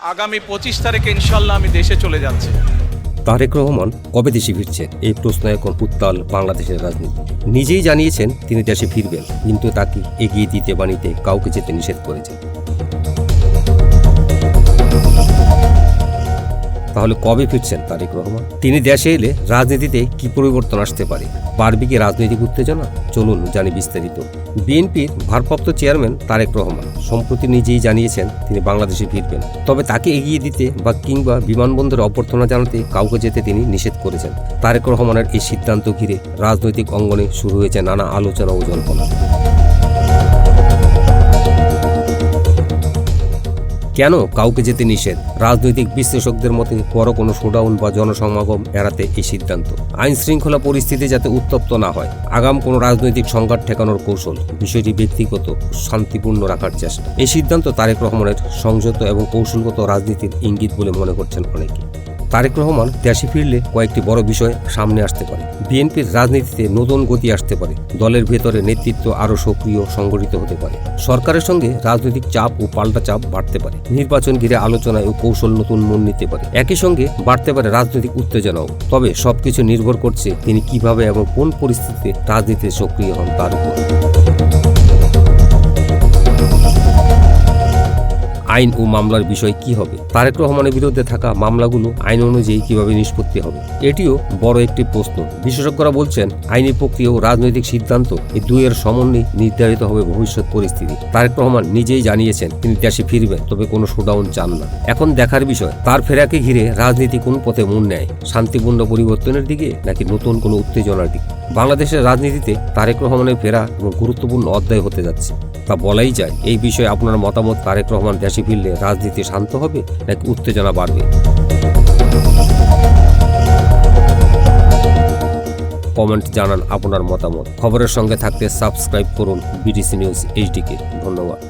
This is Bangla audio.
আগামী পঁচিশ তারিখে ইনশাল্লাহ আমি দেশে চলে যাচ্ছি। তারেক রহমান কবে দেশে ফিরছে? এই প্রশ্ন এখন উত্তাল বাংলাদেশের রাজনীতি। নিজেই জানিয়েছেন তিনি দেশে ফিরবেন, কিন্তু তাকে এগিয়ে দিতে বাণীতে কাউকে যেতে নিষেধ করেছেন তাহলে কবে ফিরছেন তারেক রহমান? তিনি দেশে এলে রাজনীতিতে কি পরিবর্তন আসতে পারে? বাড়বে কি রাজনৈতিক উত্তেজনা? চলুন জানি বিস্তারিত। বিএনপির ভারপ্রাপ্ত চেয়ারম্যান তারেক রহমান সম্প্রতি নিজেই জানিয়েছেন তিনি বাংলাদেশে ফিরবেন। তবে তাকে এগিয়ে দিতে বা কিংবা বিমানবন্দরে অভ্যর্থনা জানাতে কাউকে যেতে তিনি নিষেধ করেছেন। তারেক রহমানের এই সিদ্ধান্ত ঘিরে রাজনৈতিক অঙ্গনে শুরু হয়েছে নানা আলোচনা ও জল্পনা। কেন কাউকে যেতে নিষেধ? রাজনৈতিক বিশ্লেষকদের মতে বড় কোনো শোডাউন বা জনসমাগম এড়াতে এই সিদ্ধান্ত। আইন শৃঙ্খলা পরিস্থিতি যাতে উত্তপ্ত না হয়, আগাম কোনো রাজনৈতিক সংঘাত ঠেকানোর কৌশল, বিষয়টি ব্যক্তিগত, শান্তিপূর্ণ রাখার চেষ্টা। এই সিদ্ধান্ত তারেক রহমানের সংযত এবং কৌশলগত রাজনীতির ইঙ্গিত বলে মনে করছেন অনেকে। তারেক রহমান দেশে ফিরলে কয়েকটি বড় বিষয় সামনে আসতে পারে। বিএনপির রাজনীতিতে নতুন গতি আসতে পারে। দলের ভেতরে নেতৃত্ব আরও সক্রিয় সংগঠিত হতে পারে। সরকারের সঙ্গে রাজনৈতিক চাপ ও পাল্টা চাপ বাড়তে পারে। নির্বাচন ঘিরে আলোচনায় ও কৌশল নতুন মন নিতে পারে। একই সঙ্গে বাড়তে পারে রাজনৈতিক উত্তেজনাও। তবে সবকিছু নির্ভর করছে তিনি কীভাবে এবং কোন পরিস্থিতিতে রাজনীতিতে সক্রিয় হন তার উপর। আইন ও মামলার বিষয় কি হবে? তারেক রহমানের বিরুদ্ধে থাকা মামলাগুলো আইন অনুযায়ী কীভাবে নিষ্পত্তি হবে? এটিও বড় একটি প্রশ্ন। বিশেষজ্ঞরা বলছেন, আইনি প্রক্রিয়া ও রাজনৈতিক সিদ্ধান্ত এই দুইয়ের সমন্বয়ে নির্ধারিত হবে ভবিষ্যৎ পরিস্থিতি। তারেক রহমান নিজেই জানিয়েছেন, তিনি দেশে ফিরবেন, তবে কোনো শোডাউন চান না। এখন দেখার বিষয়, তার ফেরাকে ঘিরে রাজনীতি কোন পথে মন নেয়? শান্তিপূর্ণ পরিবর্তনের দিকে নাকি নতুন কোনো উত্তেজনার দিকে? বাংলাদেশের রাজনীতিতে তারেক রহমানের ফেরা এবং গুরুত্বপূর্ণ অধ্যায় হতে যাচ্ছে। তা বলাই যায়, এই বিষয়ে আপনার মতামত তারেক রহমান দেশে ফিরলে রাজনীতি শান্ত হবে নাকি উত্তেজনা বাড়বে? কমেন্ট জানান আপনার মতামত। খবরের সঙ্গে থাকতে সাবস্ক্রাইব করুন বিডিসি নিউজ এইচডিকে। ধন্যবাদ।